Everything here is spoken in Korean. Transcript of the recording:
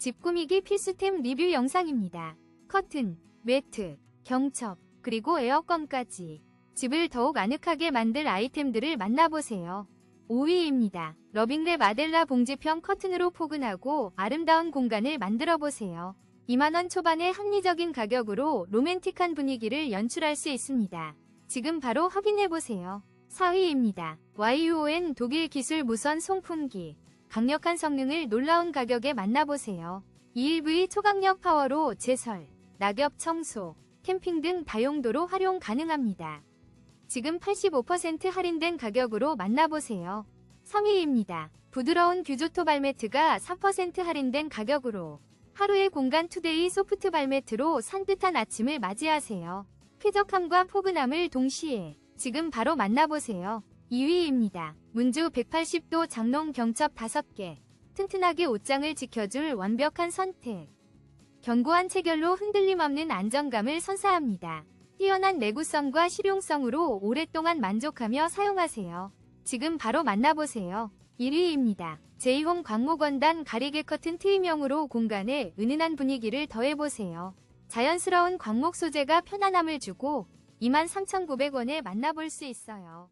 집 꾸미기 필수템 리뷰 영상입니다. 커튼, 매트, 경첩, 그리고 에어컨까지 집을 더욱 아늑하게 만들 아이템들을 만나보세요. 5위입니다. 러빙랩 아델라 봉지평 커튼으로 포근하고 아름다운 공간을 만들어보세요. 2만원 초반의 합리적인 가격으로 로맨틱한 분위기를 연출할 수 있습니다. 지금 바로 확인해보세요. 4위입니다. YUON 독일 기술 무선 송풍기. 강력한 성능을 놀라운 가격에 만나보세요. 2LV 초강력 파워로 제설, 낙엽 청소, 캠핑 등 다용도로 활용 가능합니다. 지금 85% 할인된 가격으로 만나보세요. 3위입니다. 부드러운 규조토 발매트가 3% 할인된 가격으로 하루의 공간 투데이 소프트 발매트로 산뜻한 아침을 맞이하세요. 쾌적함과 포근함을 동시에 지금 바로 만나보세요. 2위입니다. 문주 180도 장롱 경첩 5개. 튼튼하게 옷장을 지켜줄 완벽한 선택. 견고한 체결로 흔들림 없는 안정감을 선사합니다. 뛰어난 내구성과 실용성으로 오랫동안 만족하며 사용하세요. 지금 바로 만나보세요. 1위입니다. 제이홈 광목원단 가리개 커튼 트임형으로 공간에 은은한 분위기를 더해보세요. 자연스러운 광목 소재가 편안함을 주고 23,900원에 만나볼 수 있어요.